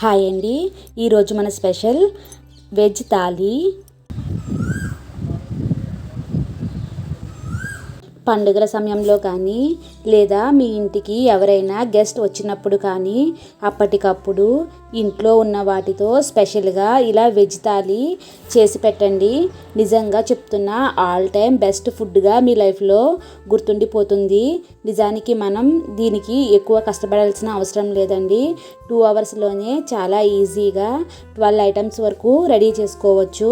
Hi అండి. ఈరోజు మన స్పెషల్ వెజ్ థాలీ. పండుగల సమయంలో కానీ లేదా మీ ఇంటికి ఎవరైనా గెస్ట్ వచ్చినప్పుడు కానీ అప్పటికప్పుడు ఇంట్లో ఉన్న వాటితో స్పెషల్గా ఇలా వెజ్ థాలీ చేసి పెట్టండి. నిజంగా చెప్తున్నా ఆల్ టైం బెస్ట్ ఫుడ్గా మీ లైఫ్లో గుర్తుండిపోతుంది. నిజానికి మనం దీనికి ఎక్కువ కష్టపడాల్సిన అవసరం లేదండి. టూ అవర్స్లోనే చాలా ఈజీగా ట్వెల్వ్ ఐటమ్స్ వరకు రెడీ చేసుకోవచ్చు.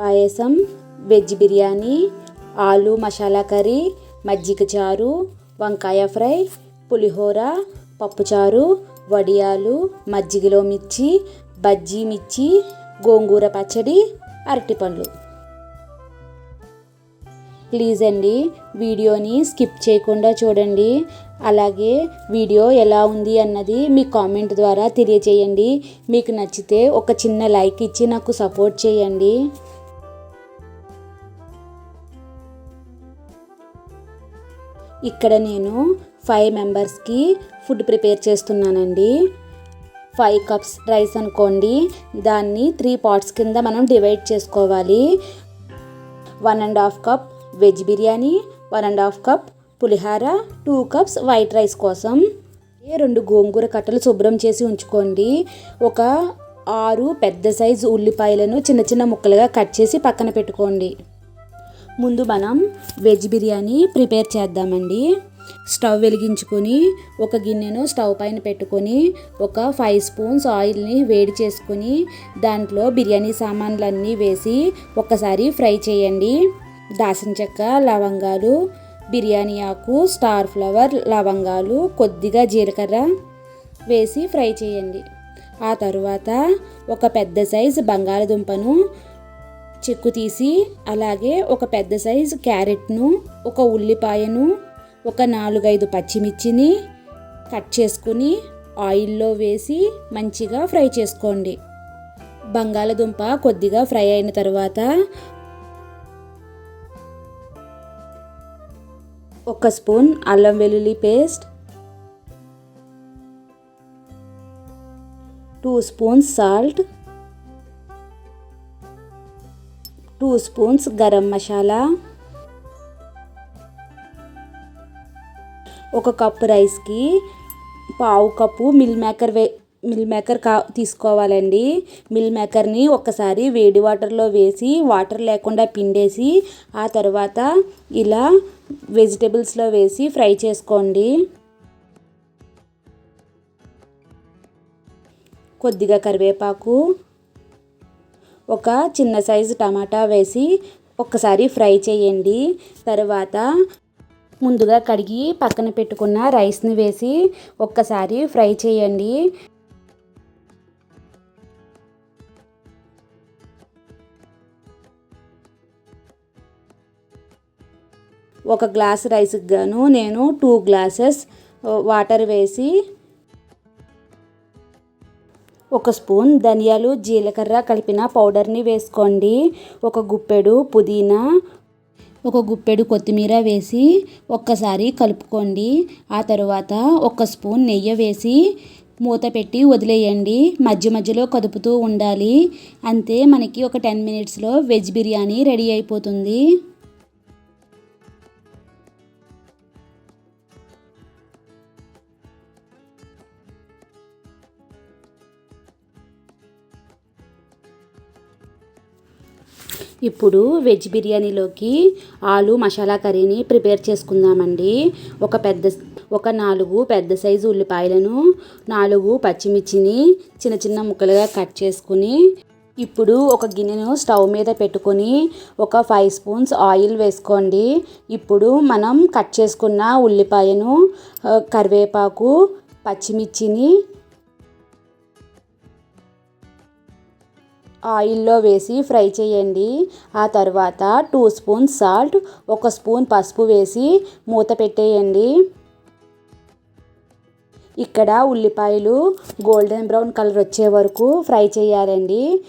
పాయసం వెజ్ బిర్యానీ ఆలు మసాలా కర్రీ మజ్జిగ చారు వంకాయ ఫ్రై పులిహోర పప్పుచారు వడియాలు మజ్జిగలో మిర్చి బజ్జీ మిర్చి గోంగూర పచ్చడి అరటిపండ్లు ప్లీజ్ అండి వీడియోని స్కిప్ చేయకుండా చూడండి. అలాగే వీడియో ఎలా ఉంది అన్నది మీ కామెంట్ ద్వారా తెలియచేయండి మీకు నచ్చితే ఒక చిన్న లైక్ ఇచ్చి నాకు సపోర్ట్ చేయండి. ఇక్కడ నేను ఫైవ్ మెంబర్స్కి ఫుడ్ ప్రిపేర్ చేస్తున్నానండి. ఫైవ్ కప్స్ రైస్ అనుకోండి. దాన్ని త్రీ పార్ట్స్ కింద మనం డివైడ్ చేసుకోవాలి. One and half cup veg biryani one and half cup pulihora two cups white rice కోసం రెండు గోంగూర కట్టలు శుభ్రం చేసి ఉంచుకోండి. ఒక ఆరు పెద్ద సైజు ఉల్లిపాయలను చిన్న చిన్న ముక్కలుగా కట్ చేసి పక్కన పెట్టుకోండి. ముందు మనం వెజ్ బిర్యానీ ప్రిపేర్ చేద్దామండి. స్టవ్ వెలిగించుకొని ఒక గిన్నెను స్టవ్ పైన పెట్టుకొని ఒక ఫైవ్ స్పూన్స్ ఆయిల్ని వేడి చేసుకొని దాంట్లో బిర్యానీ సామాన్లన్నీ వేసి ఒకసారి ఫ్రై చేయండి. దాసిన చెక్క లవంగాలు బిర్యానీ ఆకు స్టార్ ఫ్లవర్ లవంగాలు కొద్దిగా జీలకర్ర వేసి ఫ్రై చేయండి. ఆ తరువాత ఒక పెద్ద సైజు బంగాళదుంపను చెక్కు తీసి అలాగే ఒక పెద్ద సైజు క్యారెట్ను ఒక ఉల్లిపాయను ఒక నాలుగైదు పచ్చిమిర్చిని కట్ చేసుకుని ఆయిల్లో వేసి మంచిగా ఫ్రై చేసుకోండి. బంగాళదుంప కొద్దిగా ఫ్రై అయిన తర్వాత ఒక స్పూన్ అల్లం వెల్లుల్లి paste two spoons salt two spoons garam masala ఒక కప్పు రైస్కి పావు కప్పు మిల్ మేకర్ వే మిల్ మేకర్ కా తీసుకోవాలండి. మిల్ మేకర్ని ఒక్కసారి వేడి వాటర్లో వేసి వాటర్ లేకుండా పిండేసి ఆ తర్వాత ఇలా వెజిటేబుల్స్లో వేసి ఫ్రై చేసుకోండి. కొద్దిగా కరివేపాకు ఒక చిన్న సైజు టమాటా వేసి ఒక్కసారి ఫ్రై చేయండి. తర్వాత ముందుగా కడిగి పక్కన పెట్టుకున్న రైస్ని వేసి ఒక్కసారి ఫ్రై చేయండి. ఒక గ్లాస్ రైస్కి గాను నేను టూ గ్లాసెస్ వాటర్ వేసి ఒక స్పూన్ ధనియాలు జీలకర్ర కలిపిన పౌడర్ని వేసుకోండి. ఒక గుప్పెడు పుదీనా ఒక గుప్పెడు కొత్తిమీర వేసి ఒక్కసారి కలుపుకోండి. ఆ తర్వాత ఒక స్పూన్ నెయ్యి వేసి మూత పెట్టి వదిలేయండి. మధ్య మధ్యలో కదుపుతూ ఉండాలి. అంతే మనకి ఒక టెన్ మినిట్స్లో వెజ్ బిర్యానీ రెడీ అయిపోతుంది. ఇప్పుడు వెజ్ బిర్యానీలోకి ఆలు మసాలా కర్రీని ప్రిపేర్ చేసుకుందామండి. ఒక పెద్ద ఒక నాలుగు పెద్ద సైజు ఉల్లిపాయలను నాలుగు పచ్చిమిర్చిని చిన్న చిన్న ముక్కలుగా కట్ చేసుకుని ఇప్పుడు ఒక గిన్నెను స్టవ్ మీద పెట్టుకొని ఒక ఫైవ్ స్పూన్స్ ఆయిల్ వేసుకోండి. ఇప్పుడు మనం కట్ చేసుకున్న ఉల్లిపాయను కరివేపాకు పచ్చిమిర్చిని ఆయిల్లో వేసి ఫ్రై చేయండి. ఆ తర్వాత టూ స్పూన్ సాల్ట్ ఒక స్పూన్ పసుపు వేసి మూత పెట్టేయండి. ఇక్కడ ఉల్లిపాయలు గోల్డెన్ బ్రౌన్ కలర్ వచ్చే వరకు ఫ్రై చేయాలండి.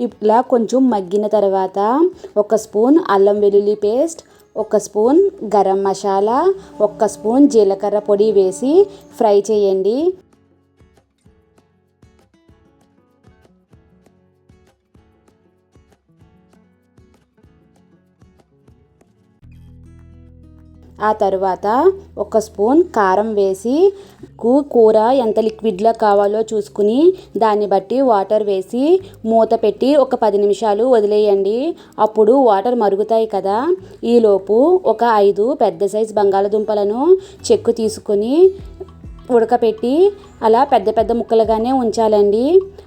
ఇలా కొంచెం మగ్గిన తర్వాత ఒక స్పూన్ అల్లం వెల్లుల్లి పేస్ట్ ఒక స్పూన్ గరం మసాలా ఒక్క స్పూన్ జీలకర్ర పొడి వేసి ఫ్రై చేయండి. ఆ తర్వాత ఒక స్పూన్ కారం వేసి కూర ఎంత లిక్విడ్లో కావాలో చూసుకుని దాన్ని బట్టి వాటర్ వేసి మూత పెట్టి ఒక పది నిమిషాలు వదిలేయండి. అప్పుడు వాటర్ మరుగుతాయి కదా. ఈలోపు ఒక ఐదు పెద్ద సైజు బంగాళదుంపలను చెక్కు తీసుకొని ఉడకపెట్టి అలా పెద్ద పెద్ద ముక్కలుగానే ఉంచాలండి.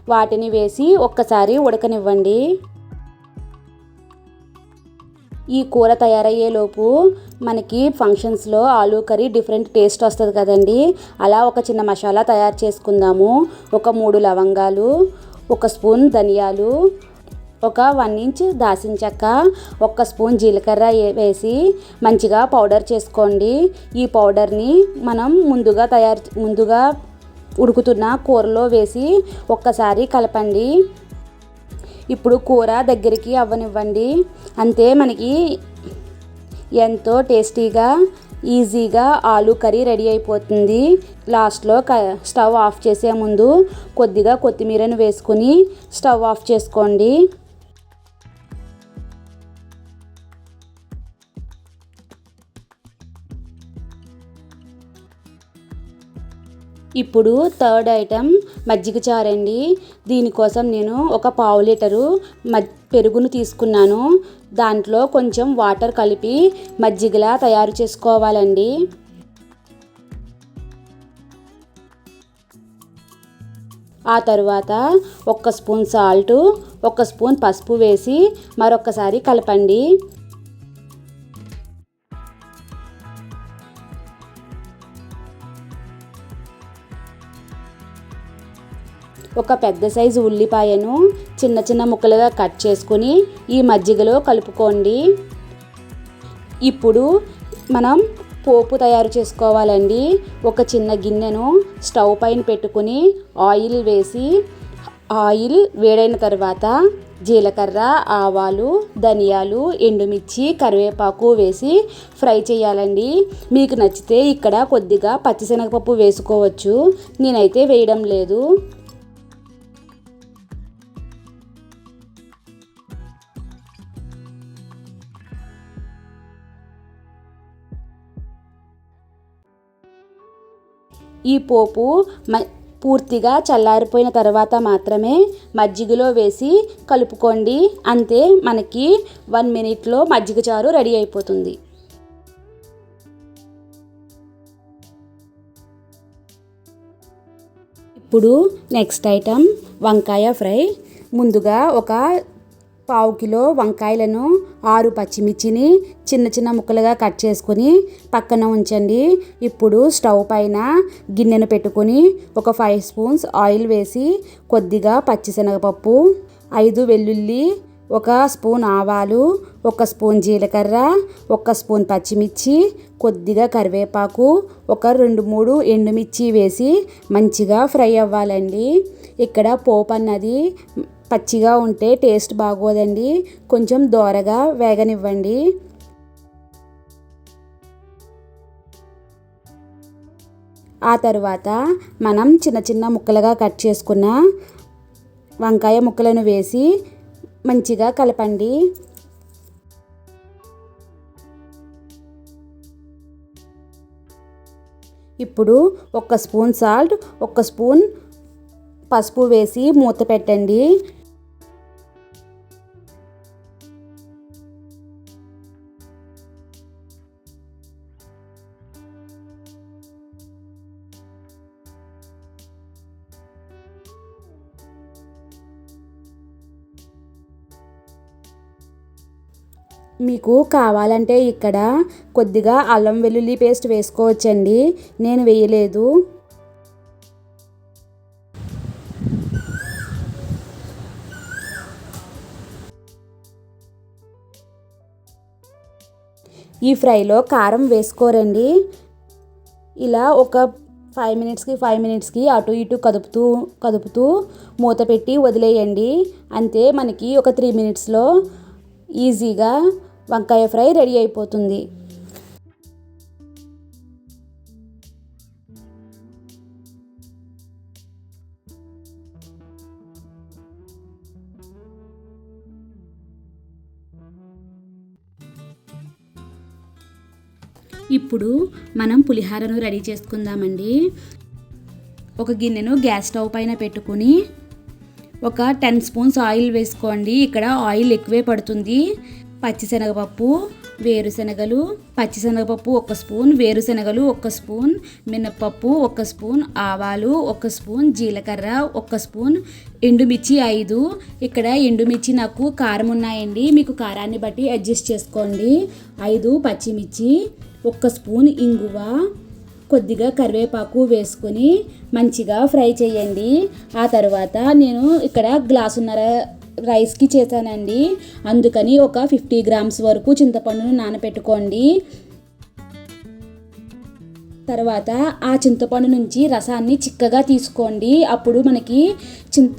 వాటిని వేసి ఒక్కసారి ఉడకనివ్వండి. ఈ కూర తయారయ్యేలోపు మనకి ఫంక్షన్స్లో ఆలూ కర్రీ డిఫరెంట్ టేస్ట్ వస్తుంది కదండి. అలా ఒక చిన్న మసాలా తయారు చేసుకుందాము. ఒక మూడు లవంగాలు ఒక స్పూన్ ధనియాలు ఒక వన్ ఇంచ్ దాసిన చెక్క ఒక స్పూన్ జీలకర్ర వేసి మంచిగా పౌడర్ చేసుకోండి. ఈ పౌడర్ని మనం ముందుగా తయారు ముందుగా ఉడుకుతున్న కూరలో వేసి ఒక్కసారి కలపండి. ఇప్పుడు కూర దగ్గరికి అవ్వనివ్వండి. అంతే మనకి ఎంతో టేస్టీగా ఈజీగా ఆలు కర్రీ రెడీ అయిపోతుంది. లాస్ట్లో క స్టవ్ ఆఫ్ చేసే ముందు కొద్దిగా కొత్తిమీరను వేసుకుని స్టవ్ ఆఫ్ చేసుకోండి. ఇప్పుడు థర్డ్ ఐటెం మజ్జిగ చారండి. దీనికోసం నేను ఒక పావు లీటరు మజ్ పెరుగును తీసుకున్నాను. దాంట్లో కొంచెం వాటర్ కలిపి మజ్జిగలా తయారు చేసుకోవాలండి. ఆ తరువాత ఒక్క స్పూన్ సాల్ట్ ఒక స్పూన్ పసుపు వేసి మరొకసారి కలపండి. ఒక పెద్ద సైజు ఉల్లిపాయను చిన్న చిన్న ముక్కలుగా కట్ చేసుకుని ఈ మజ్జిగలో కలుపుకోండి. ఇప్పుడు మనం పోపు తయారు చేసుకోవాలండి. ఒక చిన్న గిన్నెను స్టవ్ పైన పెట్టుకుని ఆయిల్ వేసి ఆయిల్ వేడైన తర్వాత జీలకర్ర ఆవాలు ధనియాలు ఎండుమిర్చి కరివేపాకు వేసి ఫ్రై చేయాలండి. మీకు నచ్చితే ఇక్కడ కొద్దిగా పచ్చిశనగపప్పు వేసుకోవచ్చు. నేనైతే వేయడం లేదు. ఈ పోపు మ పూర్తిగా చల్లారిపోయిన తర్వాత మాత్రమే మజ్జిగలో వేసి కలుపుకోండి. అంతే మనకి వన్ మినిట్లో మజ్జిగ చారు రెడీ అయిపోతుంది. ఇప్పుడు నెక్స్ట్ ఐటమ్ వంకాయ ఫ్రై. ముందుగా ఒక పావు కిలో వంకాయలను ఆరు పచ్చిమిర్చిని చిన్న చిన్న ముక్కలుగా కట్ చేసుకొని పక్కన ఉంచండి. ఇప్పుడు స్టవ్ పైన గిన్నెను పెట్టుకొని ఒక ఫైవ్ స్పూన్స్ ఆయిల్ వేసి కొద్దిగా పచ్చిశనగపప్పు ఐదు వెల్లుల్లి ఒక స్పూన్ ఆవాలు ఒక స్పూన్ జీలకర్ర ఒక స్పూన్ పచ్చిమిర్చి కొద్దిగా కరివేపాకు ఒక రెండు మూడు ఎండుమిర్చి వేసి మంచిగా ఫ్రై అవ్వాలండి. ఇక్కడ పోపు అన్నది పచ్చిగా ఉంటే టేస్ట్ బాగోదండి. కొంచెం దోరగా వేగనివ్వండి. ఆ తర్వాత మనం చిన్న చిన్న ముక్కలుగా కట్ చేసుకున్న వంకాయ ముక్కలను వేసి మంచిగా కలపండి. ఇప్పుడు ఒక స్పూన్ సాల్ట్ ఒక స్పూన్ పసుపు వేసి మూత పెట్టండి. మీకు కావాలంటే ఇక్కడ కొద్దిగా అల్లం వెల్లుల్లి పేస్ట్ వేసుకోవచ్చండి. నేను వేయలేదు. ఈ ఫ్రైలో కారం వేసుకోరండి. ఇలా ఒక ఫైవ్ మినిట్స్కి ఫైవ్ మినిట్స్కి అటు ఇటు కదుపుతూ కదుపుతూ మూత పెట్టి వదిలేయండి. అంతే మనకి ఒక త్రీ మినిట్స్లో ఈజీగా వంకాయ ఫ్రై రెడీ అయిపోతుంది. ఇప్పుడు మనం పులిహారను రెడీ చేసుకుందామండి. ఒక గిన్నెను గ్యాస్ స్టవ్ పైన పెట్టుకుని ఒక టెన్ స్పూన్స్ ఆయిల్ వేసుకోండి. ఇక్కడ ఆయిల్ ఎక్కువే పడుతుంది. పచ్చిశనగపప్పు వేరుశనగలు పచ్చిశనగపప్పు ఒక స్పూన్ వేరుశనగలు ఒక స్పూన్ మినప్పప్పు ఒక స్పూన్ ఆవాలు ఒక స్పూన్ జీలకర్ర ఒక స్పూన్ ఎండుమిర్చి ఐదు. ఇక్కడ ఎండుమిర్చి నాకు కారం ఉన్నాయండి మీకు కారాన్ని బట్టి అడ్జస్ట్ చేసుకోండి. ఐదు పచ్చిమిర్చి ఒక స్పూన్ ఇంగువ కొద్దిగా కరివేపాకు వేసుకొని మంచిగా ఫ్రై చేయండి. ఆ తర్వాత నేను ఇక్కడ గ్లాసున్నర రైస్కి చేశానండి. అందుకని ఒక ఫిఫ్టీ గ్రామ్స్ వరకు చింతపండును నానబెట్టుకోండి తర్వాత ఆ చింతపండు నుంచి రసాన్ని చిక్కగా తీసుకోండి. అప్పుడు మనకి చిం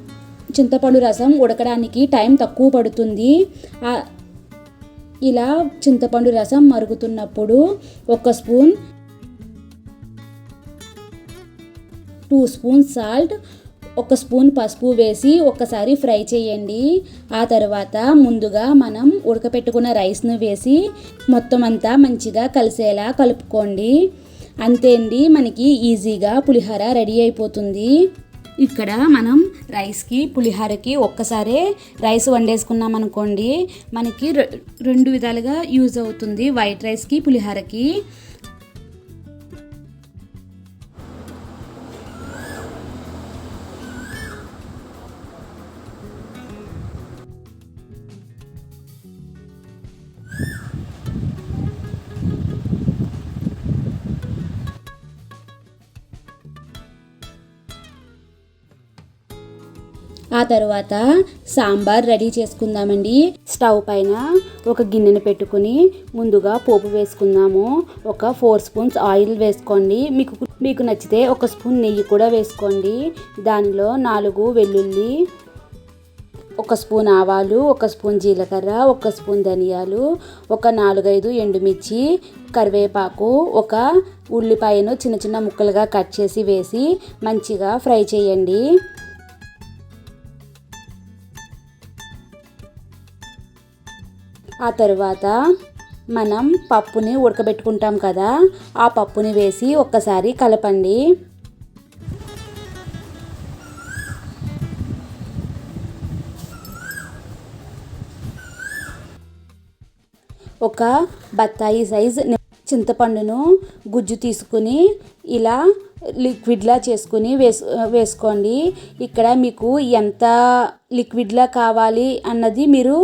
చింతపండు రసం ఉడకడానికి టైం తక్కువ పడుతుంది. ఇలా చింతపండు రసం మరుగుతున్నప్పుడు ఒక స్పూన్ టూ స్పూన్ సాల్ట్ ఒక స్పూన్ పసుపు వేసి ఒక్కసారి ఫ్రై చేయండి. ఆ తర్వాత ముందుగా మనం ఉడకపెట్టుకున్న రైస్ను వేసి మొత్తం అంతా మంచిగా కలిసేలా కలుపుకోండి. అంతే అండి మనకి ఈజీగా పులిహోర రెడీ అయిపోతుంది. ఇక్కడ మనం రైస్కి పులిహోరకి ఒక్కసారే రైస్ వండేసుకున్నాం అనుకోండి మనకి రెండు విధాలుగా యూజ్ అవుతుంది. వైట్ రైస్కి పులిహోరకి. తర్వాత సాంబార్ రెడీ చేసుకుందామండి. స్టవ్ పైన ఒక గిన్నెను పెట్టుకుని ముందుగా పోపు వేసుకుందాము. ఒక ఫోర్ స్పూన్స్ ఆయిల్ వేసుకోండి. మీకు మీకు నచ్చితే ఒక స్పూన్ నెయ్యి కూడా వేసుకోండి. దానిలో నాలుగు వెల్లుల్లి ఒక స్పూన్ ఆవాలు ఒక స్పూన్ జీలకర్ర ఒక స్పూన్ ధనియాలు ఒక నాలుగైదు ఎండుమిర్చి కరివేపాకు ఒక ఉల్లిపాయను చిన్న చిన్న ముక్కలుగా కట్ చేసి వేసి మంచిగా ఫ్రై చేయండి. ఆ తర్వాత మనం పప్పుని ఉడకబెట్టుకుంటాం కదా ఆ పప్పుని వేసి ఒక్కసారి కలపండి. ఒక బత్తాయి సైజ్ చింతపండును గుజ్జు తీసుకుని ఇలా లిక్విడ్లా చేసుకుని వేసు వేసుకోండి. ఇక్కడ మీకు ఎంత లిక్విడ్లా కావాలి అన్నది మీరు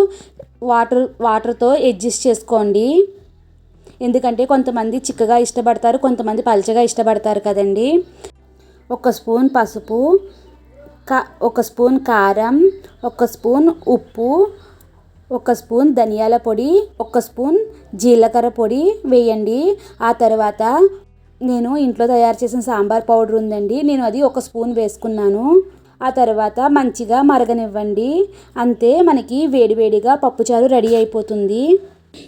వాటర్ వాటర్తో అడ్జస్ట్ చేసుకోండి. ఎందుకంటే కొంతమంది చిక్కగా ఇష్టపడతారు కొంతమంది పలచగా ఇష్టపడతారు కదండి. ఒక స్పూన్ పసుపు కా ఒక స్పూన్ కారం ఒక స్పూన్ ఉప్పు ఒక స్పూన్ ధనియాల పొడి ఒక స్పూన్ జీలకర్ర పొడి వేయండి. ఆ తర్వాత నేను ఇంట్లో తయారు చేసిన సాంబార్ పౌడర్ ఉందండి నేను అది ఒక స్పూన్ వేసుకున్నాను. ఆ తర్వాత మంచిగా మరగనివ్వండి. అంతే మనకి వేడివేడిగా పప్పుచారు రెడీ అయిపోతుంది.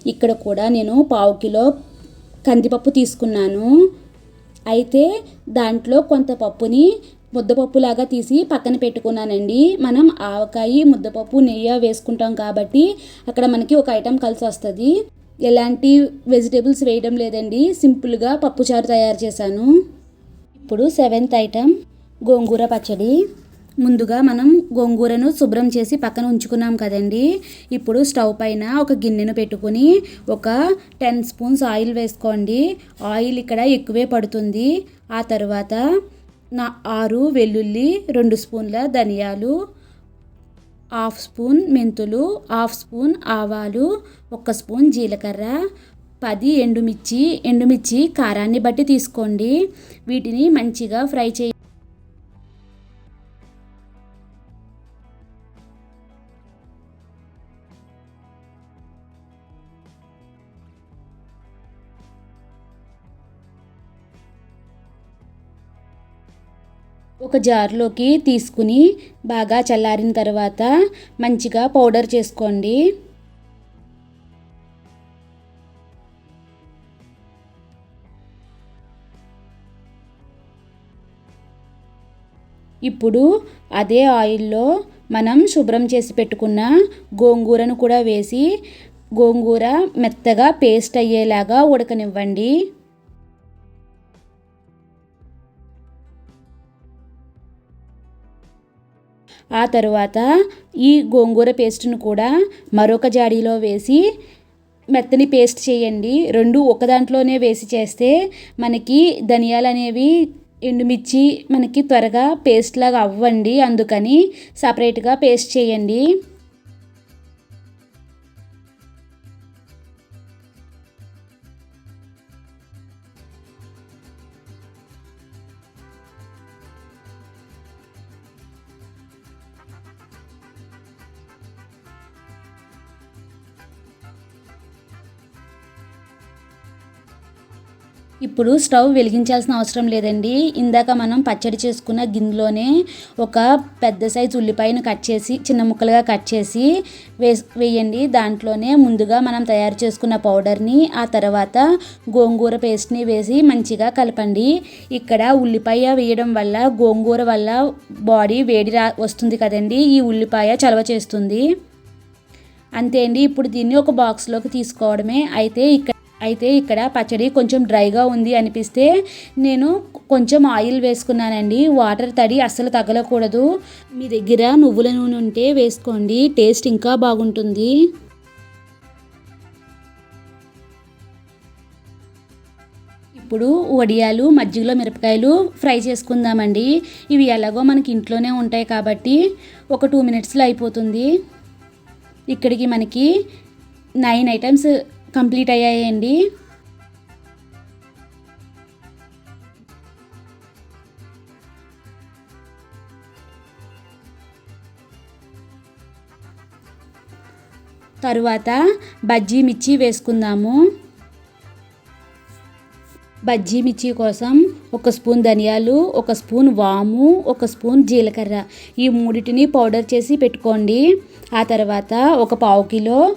ఇక్కడ కూడా నేను పావు కిలో కందిపప్పు తీసుకున్నాను. అయితే దాంట్లో కొంత పప్పుని ముద్దపప్పులాగా తీసి పక్కన పెట్టుకున్నానండి. మనం ఆవకాయ ముద్దపప్పు నెయ్యి వేసుకుంటాం కాబట్టి అక్కడ మనకి ఒక ఐటెం కలిసి వస్తుంది. ఎలాంటి వెజిటేబుల్స్ వేయడం లేదండి. సింపుల్గా పప్పుచారు తయారు చేశాను. ఇప్పుడు సెవెంత్ ఐటెం గోంగూర పచ్చడి. ముందుగా మనం గోంగూరను శుభ్రం చేసి పక్కన ఉంచుకున్నాం కదండి. ఇప్పుడు స్టవ్ పైన ఒక గిన్నెను పెట్టుకుని ఒక టెన్ స్పూన్స్ ఆయిల్ వేసుకోండి. ఆయిల్ ఇక్కడ ఎక్కువే పడుతుంది. ఆ తర్వాత నా ఆరు వెల్లుల్లి రెండు స్పూన్ల ధనియాలు హాఫ్ స్పూన్ మెంతులు హాఫ్ స్పూన్ ఆవాలు ఒక స్పూన్ జీలకర్ర పది ఎండుమిర్చి ఎండుమిర్చి కారాన్ని బట్టి తీసుకోండి. వీటిని మంచిగా ఫ్రై చేయ ఒక జార్లోకి తీసుకుని బాగా చల్లారిన తర్వాత మంచిగా పౌడర్ చేసుకోండి. ఇప్పుడు అదే ఆయిల్లో మనం శుభ్రం చేసి పెట్టుకున్న గోంగూరను కూడా వేసి గోంగూర మెత్తగా పేస్ట్ అయ్యేలాగా ఉడకనివ్వండి. ఆ తరువాత ఈ గోంగూర పేస్ట్ను కూడా మరొక జాడీలో వేసి మెత్తని పేస్ట్ చేయండి. రెండు ఒక దాంట్లోనే వేసి చేస్తే మనకి ధనియాలు అనేవి ఎండుమిర్చి మనకి త్వరగా పేస్ట్ లాగా అవ్వండి. అందుకని సపరేట్గా పేస్ట్ చేయండి. ఇప్పుడు స్టవ్ వెలిగించాల్సిన అవసరం లేదండి. ఇందాక మనం పచ్చడి చేసుకున్న గిన్నెలోనే ఒక పెద్ద సైజు ఉల్లిపాయను కట్ చేసి చిన్న ముక్కలుగా కట్ చేసి వేయండి. దాంట్లోనే ముందుగా మనం తయారు చేసుకున్న పౌడర్ని ఆ తర్వాత గోంగూర పేస్ట్ని వేసి మంచిగా కలపండి. ఇక్కడ ఉల్లిపాయ వేయడం వల్ల గోంగూర వల్ల బాడీ వేడి రా వస్తుంది కదండి. ఈ ఉల్లిపాయ చలవ చేస్తుంది. అంతే అండి. ఇప్పుడు దీన్ని ఒక బాక్స్లోకి తీసుకోవడమే. అయితే ఇక్కడ అయితే ఇక్కడ పచ్చడి కొంచెం డ్రైగా ఉంది అనిపిస్తే నేను కొంచెం ఆయిల్ వేసుకున్నానండి. వాటర్ తడి అస్సలు తగలకూడదు. మీ దగ్గర నువ్వుల నూనె ఉంటే వేసుకోండి. టేస్ట్ ఇంకా బాగుంటుంది. ఇప్పుడు వడియాలు మజ్జిగలో మిరపకాయలు ఫ్రై చేసుకుందామండి. ఇవి ఎలాగో మనకి ఇంట్లోనే ఉంటాయి కాబట్టి ఒక టూ మినిట్స్లో అయిపోతుంది. ఇక్కడికి మనకి నైన్ ఐటమ్స్ కంప్లీట్ అయ్యాయండి. తరువాత బజ్జీ మిర్చి వేసుకుందాము. బజ్జీ మిర్చి కోసం ఒక స్పూన్ ధనియాలు ఒక స్పూన్ వాము ఒక స్పూన్ జీలకర్ర ఈ మూడింటిని పౌడర్ చేసి పెట్టుకోండి. ఆ తర్వాత ఒక పావు కిలో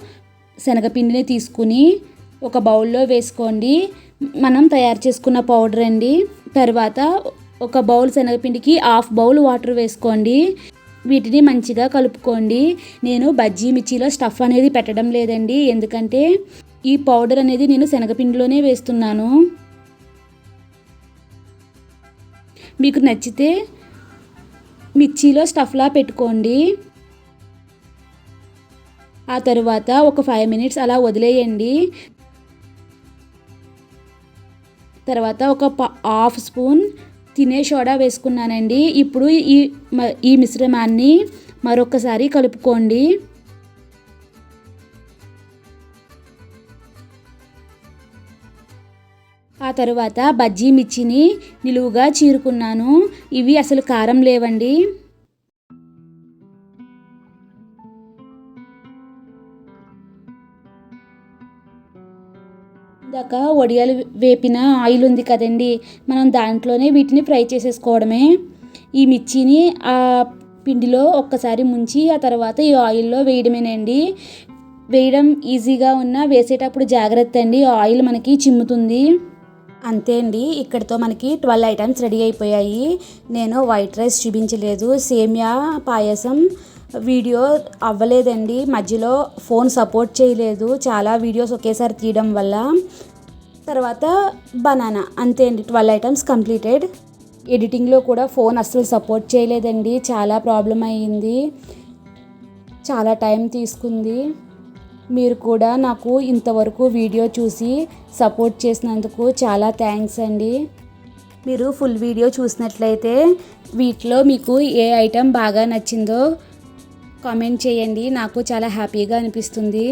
శనగపిండిని తీసుకుని ఒక బౌల్లో వేసుకోండి. మనం తయారు చేసుకున్న పౌడర్ అండి. తర్వాత ఒక బౌల్ శనగపిండికి హాఫ్ బౌల్ వాటర్ వేసుకోండి. వీటిని మంచిగా కలుపుకోండి. నేను బజ్జీ మిర్చిలో స్టఫ్ అనేది పెట్టడం లేదండి. ఎందుకంటే ఈ పౌడర్ అనేది నేను శనగపిండిలోనే వేస్తున్నాను. మీకు నచ్చితే మిర్చిలో స్టఫ్లా పెట్టుకోండి. ఆ తర్వాత ఒక ఫైవ్ మినిట్స్ అలా వదిలేయండి. తర్వాత ఒక హాఫ్ స్పూన్ తినే సోడా వేసుకున్నానండి. ఇప్పుడు ఈ ఈ మిశ్రమాన్ని మరొకసారి కలుపుకోండి. ఆ తరువాత బజ్జీ మిర్చిని నిలువుగా చీరుకున్నాను. ఇవి అసలు కారం లేవండి. ఇందాక వడియాలు వేపిన ఆయిల్ ఉంది కదండి మనం దాంట్లోనే వీటిని ఫ్రై చేసేసుకోవడమే. ఈ మిర్చిని ఆ పిండిలో ఒక్కసారి ముంచి ఆ తర్వాత ఈ ఆయిల్లో వేయడమేనండి. వేయడం ఈజీగా ఉన్న వేసేటప్పుడు జాగ్రత్త అండి ఆయిల్ మనకి చిమ్ముతుంది. అంతే అండి ఇక్కడితో మనకి ట్వెల్వ్ ఐటమ్స్ రెడీ అయిపోయాయి. నేను వైట్ రైస్ చూపించలేదు సేమియా పాయసం వీడియో అవ్వలేదండి. మధ్యలో ఫోన్ సపోర్ట్ చేయలేదు. చాలా వీడియోస్ ఒకేసారి తీయడం వల్ల. తర్వాత బనానా. అంతే అండి. Twelve items completed. ఎడిటింగ్లో కూడా ఫోన్ అస్సలు సపోర్ట్ చేయలేదండి. చాలా ప్రాబ్లం అయ్యింది. చాలా టైం తీసుకుంది. మీరు కూడా నాకు ఇంతవరకు వీడియో చూసి సపోర్ట్ చేసినందుకు చాలా థ్యాంక్స్ అండి. మీరు ఫుల్ వీడియో చూసినట్లయితే వీటిలో మీకు ఏ ఐటెం బాగా నచ్చిందో కామెంట్ చేయండి. నాకు చాలా హ్యాపీగా అనిపిస్తుంది.